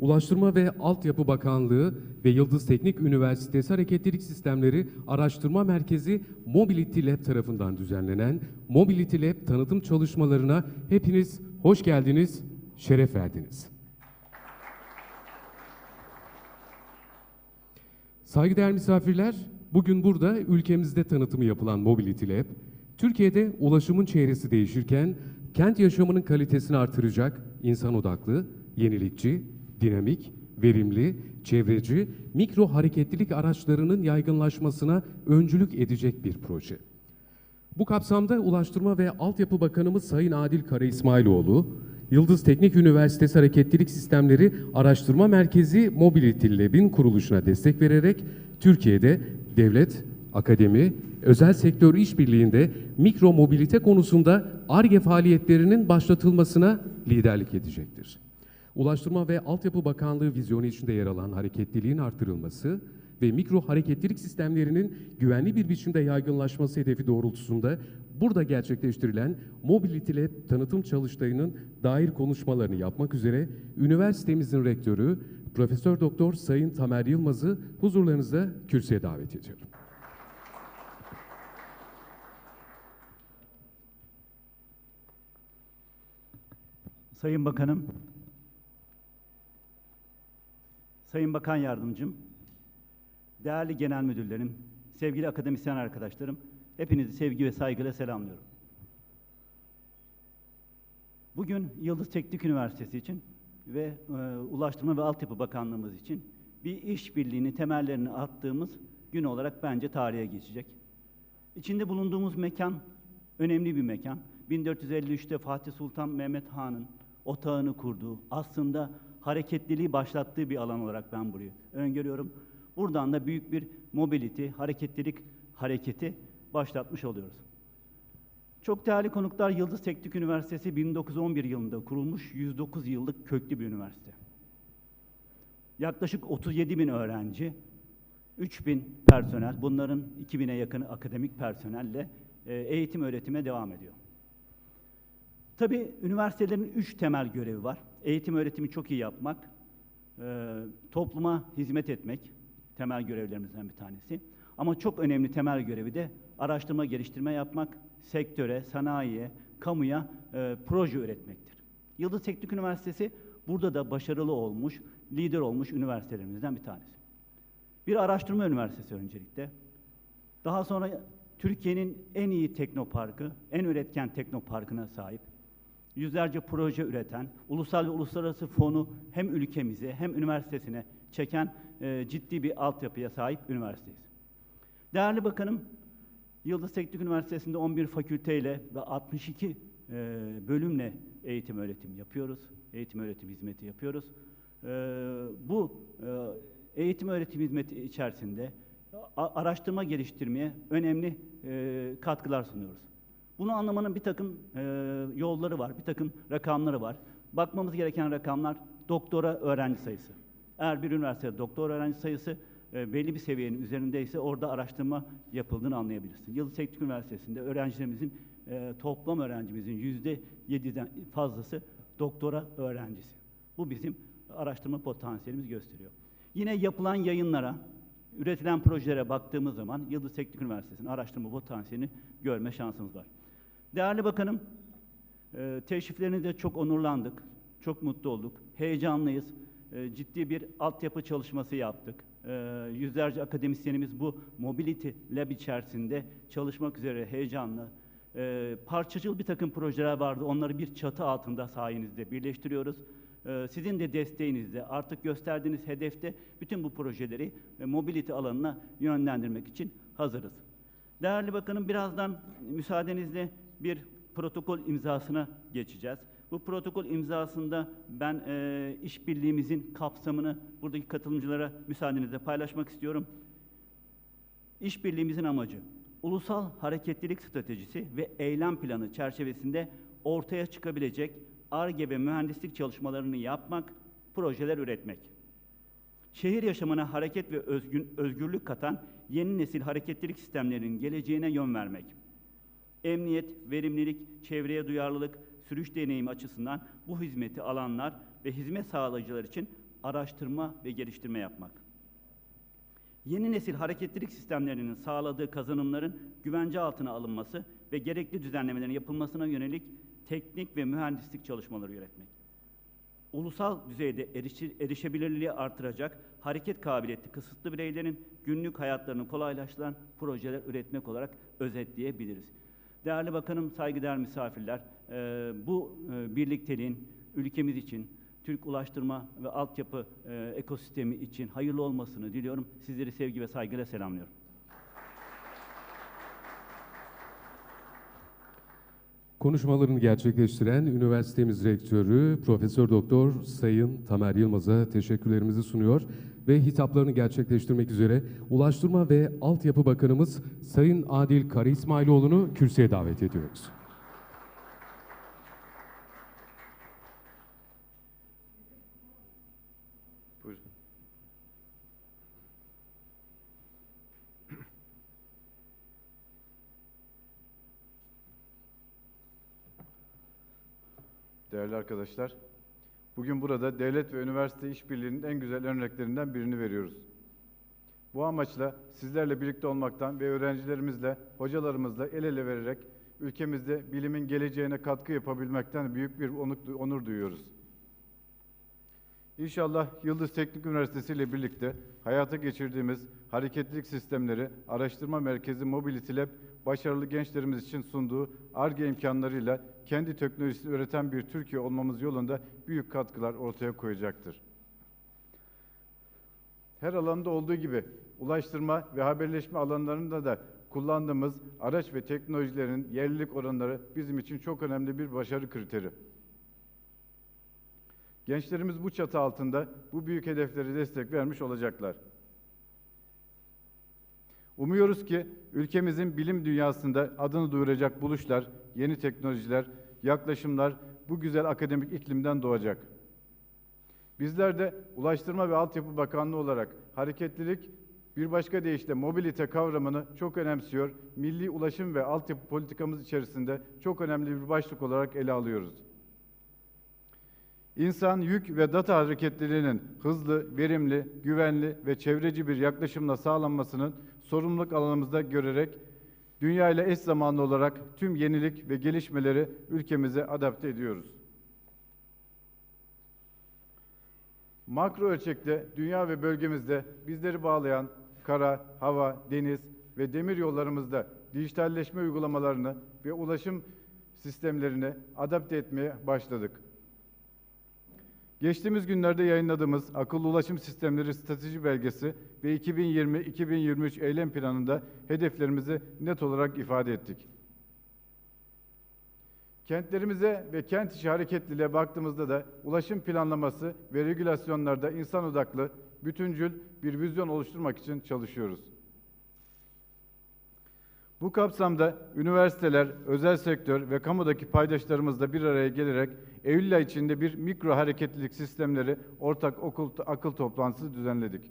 Ulaştırma ve Altyapı Bakanlığı ve Yıldız Teknik Üniversitesi Hareketlilik Sistemleri Araştırma Merkezi Mobility Lab tarafından düzenlenen Mobility Lab tanıtım çalışmalarına hepiniz hoş geldiniz, şeref verdiniz. Saygıdeğer misafirler, bugün burada ülkemizde tanıtımı yapılan Mobility Lab, Türkiye'de ulaşımın çehresi değişirken kent yaşamının kalitesini artıracak insan odaklı, yenilikçi, dinamik, verimli, çevreci, mikro hareketlilik araçlarının yaygınlaşmasına öncülük edecek bir proje. Bu kapsamda Ulaştırma ve Altyapı Bakanımız Sayın Adil Kara İsmailoğlu, Yıldız Teknik Üniversitesi Hareketlilik Sistemleri Araştırma Merkezi Mobility Lab'in kuruluşuna destek vererek Türkiye'de devlet, akademi, özel sektör işbirliğinde mikro mobilite konusunda ARGE faaliyetlerinin başlatılmasına liderlik edecektir. Ulaştırma ve Altyapı Bakanlığı vizyonu içinde yer alan hareketliliğin artırılması ve mikro hareketlilik sistemlerinin güvenli bir biçimde yaygınlaşması hedefi doğrultusunda burada gerçekleştirilen Mobility Lab tanıtım çalıştayının dair konuşmalarını yapmak üzere üniversitemizin rektörü Profesör Doktor Sayın Tamer Yılmaz'ı huzurlarınızda kürsüye davet ediyorum. Sayın Bakanım, Sayın Bakan Yardımcım, değerli genel müdürlerim, sevgili akademisyen arkadaşlarım, hepinizi sevgi ve saygıyla selamlıyorum. Bugün Yıldız Teknik Üniversitesi için ve e, Ulaştırma ve Altyapı Bakanlığımız için bir işbirliğini temellerini attığımız gün olarak bence tarihe geçecek. İçinde bulunduğumuz mekan önemli bir mekan. 1453'te Fatih Sultan Mehmet Han'ın otağını kurduğu, aslında hareketliliği başlattığı bir alan olarak ben burayı öngörüyorum. Buradan da büyük bir mobility, hareketlilik hareketi başlatmış oluyoruz. Çok değerli konuklar, Yıldız Teknik Üniversitesi 1911 yılında kurulmuş 109 yıllık köklü bir üniversite. Yaklaşık 37 bin öğrenci, 3 bin personel, bunların 2000'e yakını akademik personelle e, eğitim öğretime devam ediyor. Tabii üniversitelerin üç temel görevi var. Eğitim öğretimi çok iyi yapmak, e, topluma hizmet etmek temel görevlerimizden bir tanesi. Ama çok önemli temel görevi de araştırma geliştirme yapmak, sektöre, sanayiye, kamuya e, proje üretmektir. Yıldız Teknik Üniversitesi burada da başarılı olmuş, lider olmuş üniversitelerimizden bir tanesi. Bir araştırma üniversitesi öncelikle. Daha sonra Türkiye'nin en iyi teknoparkı, en üretken teknoparkına sahip. Yüzlerce proje üreten, ulusal ve uluslararası fonu hem ülkemize hem üniversitesine çeken e, ciddi bir altyapıya sahip üniversiteyiz. Değerli Bakanım, Yıldız Teknik Üniversitesi'nde 11 fakülteyle ve 62 e, bölümle eğitim öğretim yapıyoruz. Eğitim öğretim hizmeti yapıyoruz. E, bu e, eğitim öğretim hizmeti içerisinde araştırma geliştirmeye önemli e, katkılar sunuyoruz. Bunu anlamanın bir takım e, yolları var, bir takım rakamları var. Bakmamız gereken rakamlar doktora öğrenci sayısı. Eğer bir üniversitede doktor öğrenci sayısı e, belli bir seviyenin üzerindeyse orada araştırma yapıldığını anlayabilirsin. Yıldız Teknik Üniversitesi'nde öğrencilerimizin, e, toplam öğrencimizin yüzde yediden fazlası doktora öğrencisi. Bu bizim araştırma potansiyelimiz gösteriyor. Yine yapılan yayınlara, üretilen projelere baktığımız zaman Yıldız Teknik Üniversitesi'nin araştırma potansiyelini görme şansımız var. Değerli Bakanım, e, teşriflerinizde çok onurlandık, çok mutlu olduk, heyecanlıyız. E, ciddi bir altyapı çalışması yaptık. E, yüzlerce akademisyenimiz bu Mobility Lab içerisinde çalışmak üzere heyecanlı. Parçacıl bir takım projeler vardı, onları bir çatı altında sayenizde birleştiriyoruz. Sizin de desteğinizle, artık gösterdiğiniz hedefte bütün bu projeleri mobility alanına yönlendirmek için hazırız. Değerli Bakanım, birazdan müsaadenizle bir protokol imzasına geçeceğiz. Bu protokol imzasında ben e, işbirliğimizin kapsamını buradaki katılımcılara müsaadenizle paylaşmak istiyorum. İşbirliğimizin amacı ulusal hareketlilik stratejisi ve eylem planı çerçevesinde ortaya çıkabilecek ARGE ve mühendislik çalışmalarını yapmak, projeler üretmek. Şehir yaşamına hareket ve özgün, özgürlük katan yeni nesil hareketlilik sistemlerinin geleceğine yön vermek. Emniyet, verimlilik, çevreye duyarlılık, sürüş deneyimi açısından bu hizmeti alanlar ve hizmet sağlayıcılar için araştırma ve geliştirme yapmak. Yeni nesil hareketlilik sistemlerinin sağladığı kazanımların güvence altına alınması ve gerekli düzenlemelerin yapılmasına yönelik teknik ve mühendislik çalışmaları yürütmek. Ulusal düzeyde erişi- erişebilirliği artıracak, hareket kabiliyeti kısıtlı bireylerin günlük hayatlarını kolaylaştıran projeler üretmek olarak özetleyebiliriz. Değerli Bakanım, saygıdeğer misafirler, eee, bu eee, birlikteliğin ülkemiz için, Türk ulaştırma ve altyapı eee, ekosistemi için hayırlı olmasını diliyorum. Sizleri sevgi ve saygıyla selamlıyorum. Konuşmalarını gerçekleştiren üniversitemiz rektörü Profesör Doktor Sayın Tamer Yılmaz'a teşekkürlerimizi sunuyor ve hitaplarını gerçekleştirmek üzere Ulaştırma ve Altyapı Bakanımız Sayın Adil Kara İsmailoğlu'nu kürsüye davet ediyoruz. Değerli arkadaşlar, bugün burada devlet ve üniversite işbirliğinin en güzel örneklerinden birini veriyoruz. Bu amaçla sizlerle birlikte olmaktan ve öğrencilerimizle, hocalarımızla el ele vererek ülkemizde bilimin geleceğine katkı yapabilmekten büyük bir onur, duyuyoruz. İnşallah Yıldız Teknik Üniversitesi ile birlikte hayata geçirdiğimiz hareketlilik sistemleri araştırma merkezi Mobility Lab başarılı gençlerimiz için sunduğu ARGE imkanlarıyla kendi teknolojisini üreten bir Türkiye olmamız yolunda büyük katkılar ortaya koyacaktır. Her alanda olduğu gibi ulaştırma ve haberleşme alanlarında da kullandığımız araç ve teknolojilerin yerlilik oranları bizim için çok önemli bir başarı kriteri. Gençlerimiz bu çatı altında bu büyük hedeflere destek vermiş olacaklar. Umuyoruz ki ülkemizin bilim dünyasında adını duyuracak buluşlar, yeni teknolojiler, yaklaşımlar bu güzel akademik iklimden doğacak. Bizler de Ulaştırma ve Altyapı Bakanlığı olarak hareketlilik bir başka deyişle mobilite kavramını çok önemsiyor. Milli ulaşım ve altyapı politikamız içerisinde çok önemli bir başlık olarak ele alıyoruz. İnsan, yük ve data hareketliliğinin hızlı, verimli, güvenli ve çevreci bir yaklaşımla sağlanmasının sorumluluk alanımızda görerek dünya ile eş zamanlı olarak tüm yenilik ve gelişmeleri ülkemize adapte ediyoruz. Makro ölçekte dünya ve bölgemizde bizleri bağlayan kara, hava, deniz ve demir yollarımızda dijitalleşme uygulamalarını ve ulaşım sistemlerini adapte etmeye başladık. Geçtiğimiz günlerde yayınladığımız Akıllı Ulaşım Sistemleri Strateji Belgesi ve 2020-2023 eylem planında hedeflerimizi net olarak ifade ettik. Kentlerimize ve kent içi hareketliliğe baktığımızda da ulaşım planlaması ve regülasyonlarda insan odaklı, bütüncül bir vizyon oluşturmak için çalışıyoruz. Bu kapsamda üniversiteler, özel sektör ve kamudaki paydaşlarımızla bir araya gelerek Eylül ayı içinde bir mikro hareketlilik sistemleri ortak okul, akıl toplantısı düzenledik.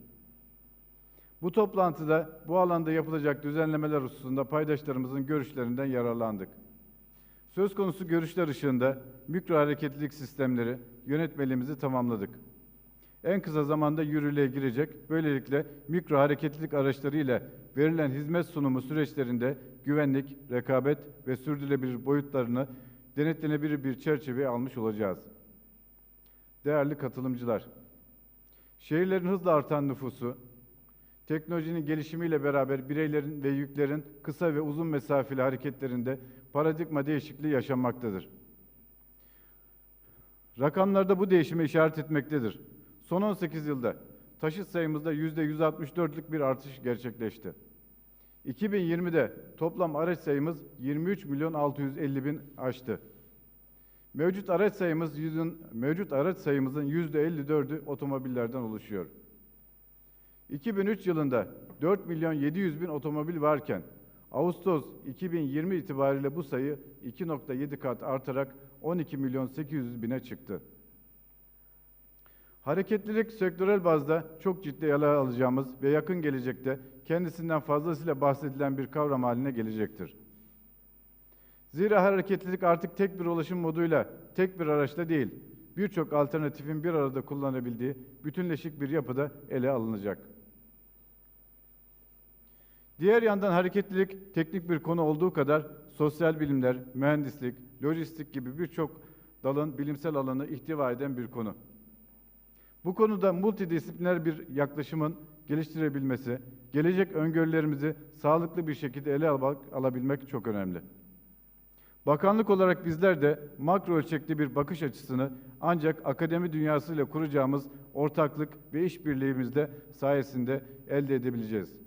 Bu toplantıda bu alanda yapılacak düzenlemeler hususunda paydaşlarımızın görüşlerinden yararlandık. Söz konusu görüşler ışığında mikro hareketlilik sistemleri yönetmeliğimizi tamamladık. En kısa zamanda yürürlüğe girecek. Böylelikle mikro hareketlilik araçları ile verilen hizmet sunumu süreçlerinde güvenlik, rekabet ve sürdürülebilir boyutlarını denetlenebilir bir çerçeveye almış olacağız. Değerli katılımcılar, şehirlerin hızla artan nüfusu, teknolojinin gelişimiyle beraber bireylerin ve yüklerin kısa ve uzun mesafeli hareketlerinde paradigma değişikliği yaşanmaktadır. Rakamlarda bu değişime işaret etmektedir. Son 18 yılda taşıt sayımızda %164'lük bir artış gerçekleşti. 2020'de toplam araç sayımız 23 milyon 650 bin aştı. Mevcut araç sayımız yüzün, mevcut araç sayımızın %54'ü otomobillerden oluşuyor. 2003 yılında 4 milyon 700 bin otomobil varken Ağustos 2020 itibariyle bu sayı 2.7 kat artarak 12 milyon 800 bine çıktı. Hareketlilik sektörel bazda çok ciddi ele alacağımız ve yakın gelecekte kendisinden fazlasıyla bahsedilen bir kavram haline gelecektir. Zira hareketlilik artık tek bir ulaşım moduyla, tek bir araçla değil, birçok alternatifin bir arada kullanabildiği bütünleşik bir yapıda ele alınacak. Diğer yandan hareketlilik teknik bir konu olduğu kadar sosyal bilimler, mühendislik, lojistik gibi birçok dalın bilimsel alanı ihtiva eden bir konu. Bu konuda multidisipliner bir yaklaşımın geliştirebilmesi, gelecek öngörülerimizi sağlıklı bir şekilde ele alabilmek çok önemli. Bakanlık olarak bizler de makro ölçekli bir bakış açısını ancak akademi dünyasıyla kuracağımız ortaklık ve işbirliğimizde sayesinde elde edebileceğiz.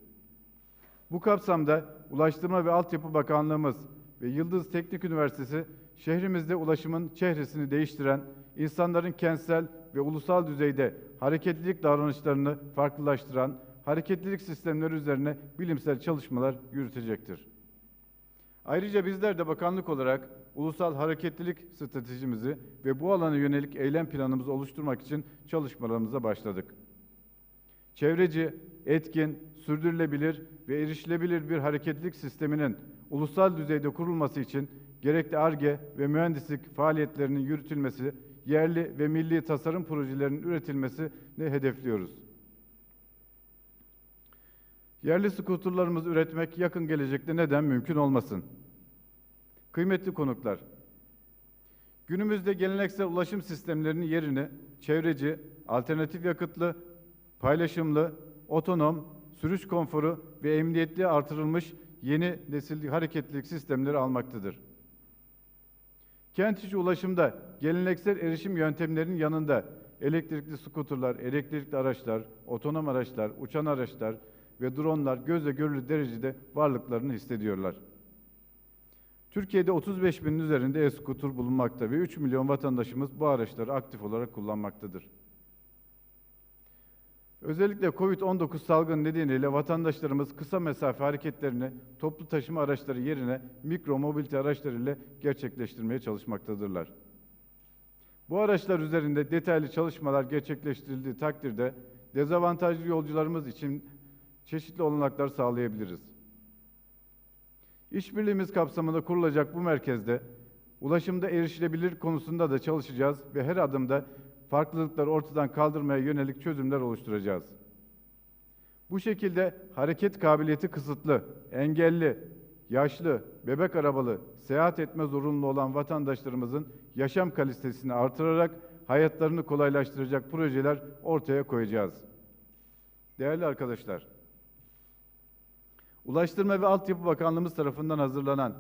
Bu kapsamda Ulaştırma ve Altyapı Bakanlığımız ve Yıldız Teknik Üniversitesi şehrimizde ulaşımın çehresini değiştiren, insanların kentsel ve ulusal düzeyde hareketlilik davranışlarını farklılaştıran hareketlilik sistemleri üzerine bilimsel çalışmalar yürütecektir. Ayrıca bizler de bakanlık olarak ulusal hareketlilik stratejimizi ve bu alana yönelik eylem planımızı oluşturmak için çalışmalarımıza başladık. Çevreci, etkin, sürdürülebilir ve erişilebilir bir hareketlilik sisteminin ulusal düzeyde kurulması için gerekli ARGE ve mühendislik faaliyetlerinin yürütülmesi, yerli ve milli tasarım projelerinin üretilmesini hedefliyoruz. Yerli skuterlarımızı üretmek yakın gelecekte neden mümkün olmasın? Kıymetli konuklar, günümüzde geleneksel ulaşım sistemlerinin yerini çevreci, alternatif yakıtlı, paylaşımlı, otonom, sürüş konforu ve emniyetli artırılmış yeni nesil hareketlilik sistemleri almaktadır. Kent içi ulaşımda geleneksel erişim yöntemlerinin yanında elektrikli skuterlar, elektrikli araçlar, otonom araçlar, uçan araçlar ve dronlar gözle görülür derecede varlıklarını hissediyorlar. Türkiye'de 35 binin üzerinde e-scooter bulunmakta ve 3 milyon vatandaşımız bu araçları aktif olarak kullanmaktadır. Özellikle Covid-19 salgını nedeniyle vatandaşlarımız kısa mesafe hareketlerini toplu taşıma araçları yerine mikro mobilite araçları ile gerçekleştirmeye çalışmaktadırlar. Bu araçlar üzerinde detaylı çalışmalar gerçekleştirildiği takdirde dezavantajlı yolcularımız için çeşitli olanaklar sağlayabiliriz. İşbirliğimiz kapsamında kurulacak bu merkezde ulaşımda erişilebilir konusunda da çalışacağız ve her adımda farklılıkları ortadan kaldırmaya yönelik çözümler oluşturacağız. Bu şekilde hareket kabiliyeti kısıtlı, engelli, yaşlı, bebek arabalı, seyahat etme zorunlu olan vatandaşlarımızın yaşam kalitesini artırarak hayatlarını kolaylaştıracak projeler ortaya koyacağız. Değerli arkadaşlar, Ulaştırma ve Altyapı Bakanlığımız tarafından hazırlanan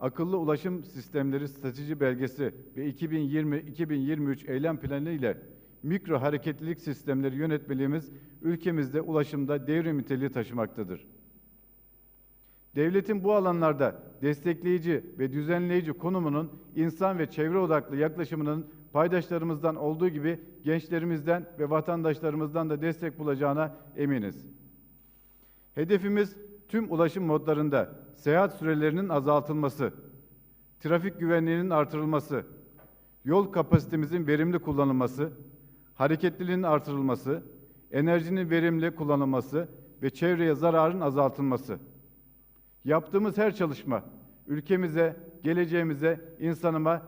Akıllı Ulaşım Sistemleri Strateji Belgesi ve 2020-2023 eylem planı ile mikro hareketlilik sistemleri yönetmeliğimiz ülkemizde ulaşımda devrim niteliği taşımaktadır. Devletin bu alanlarda destekleyici ve düzenleyici konumunun insan ve çevre odaklı yaklaşımının paydaşlarımızdan olduğu gibi gençlerimizden ve vatandaşlarımızdan da destek bulacağına eminiz. Hedefimiz tüm ulaşım modlarında seyahat sürelerinin azaltılması, trafik güvenliğinin artırılması, yol kapasitemizin verimli kullanılması, hareketliliğin artırılması, enerjinin verimli kullanılması ve çevreye zararın azaltılması. Yaptığımız her çalışma ülkemize, geleceğimize, insanıma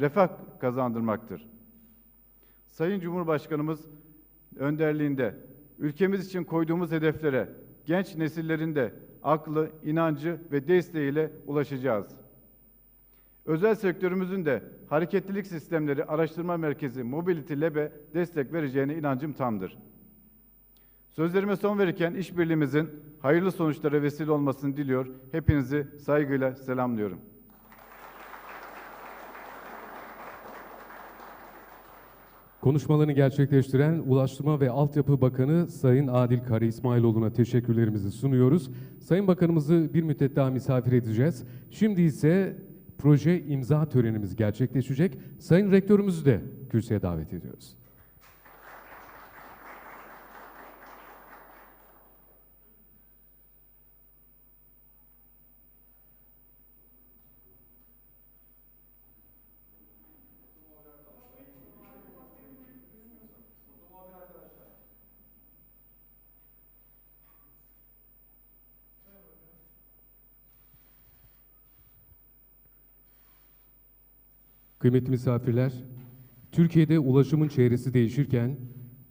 refah kazandırmaktır. Sayın Cumhurbaşkanımız önderliğinde ülkemiz için koyduğumuz hedeflere genç nesillerin de aklı, inancı ve desteğiyle ulaşacağız. Özel sektörümüzün de hareketlilik sistemleri araştırma merkezi Mobility Lab'e destek vereceğine inancım tamdır. Sözlerime son verirken işbirliğimizin hayırlı sonuçlara vesile olmasını diliyor. Hepinizi saygıyla selamlıyorum. Konuşmalarını gerçekleştiren Ulaştırma ve Altyapı Bakanı Sayın Adil Kara İsmailoğlu'na teşekkürlerimizi sunuyoruz. Sayın Bakanımızı bir müddet daha misafir edeceğiz. Şimdi ise proje imza törenimiz gerçekleşecek. Sayın Rektörümüzü de kürsüye davet ediyoruz. Kıymetli misafirler, Türkiye'de ulaşımın çehresi değişirken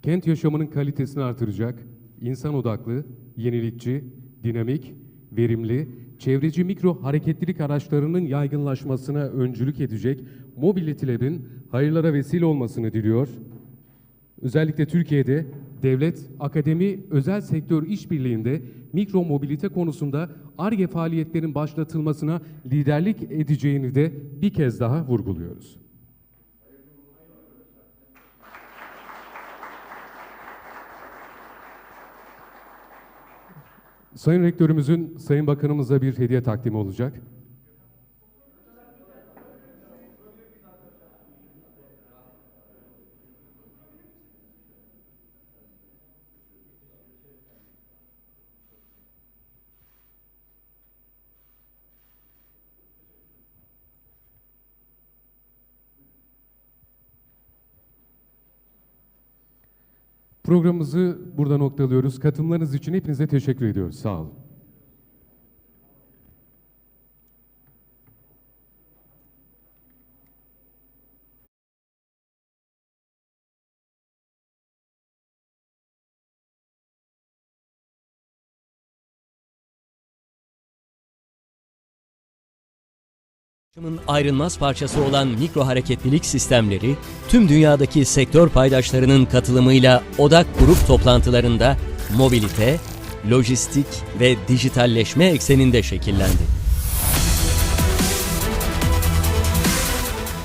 kent yaşamının kalitesini artıracak, insan odaklı, yenilikçi, dinamik, verimli, çevreci mikro hareketlilik araçlarının yaygınlaşmasına öncülük edecek Mobility Lab'in hayırlara vesile olmasını diliyor. Özellikle Türkiye'de devlet, akademi, özel sektör işbirliğinde mikro mobilite konusunda ARGE faaliyetlerin başlatılmasına liderlik edeceğini de bir kez daha vurguluyoruz. Sayın Rektörümüzün Sayın Bakanımıza bir hediye takdimi olacak. Programımızı burada noktalıyoruz. Katılımlarınız için hepinize teşekkür ediyoruz. Sağ olun. Ulaşımın ayrılmaz parçası olan mikro hareketlilik sistemleri tüm dünyadaki sektör paydaşlarının katılımıyla odak grup toplantılarında mobilite, lojistik ve dijitalleşme ekseninde şekillendi.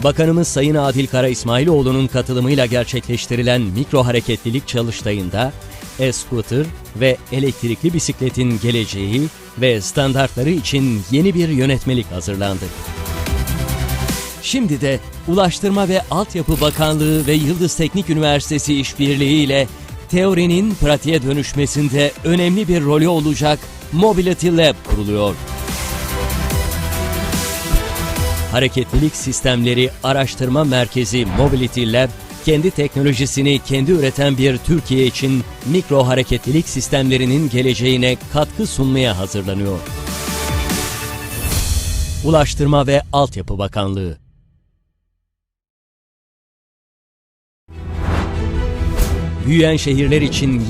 Bakanımız Sayın Adil Kara İsmailoğlu'nun katılımıyla gerçekleştirilen mikro hareketlilik çalıştayında e-scooter ve elektrikli bisikletin geleceği ve standartları için yeni bir yönetmelik hazırlandı. Şimdi de Ulaştırma ve Altyapı Bakanlığı ve Yıldız Teknik Üniversitesi işbirliği ile teorinin pratiğe dönüşmesinde önemli bir rolü olacak Mobility Lab kuruluyor. Hareketlilik Sistemleri Araştırma Merkezi Mobility Lab, kendi teknolojisini kendi üreten bir Türkiye için mikro hareketlilik sistemlerinin geleceğine katkı sunmaya hazırlanıyor. Ulaştırma ve Altyapı Bakanlığı Büyüyen şehirler için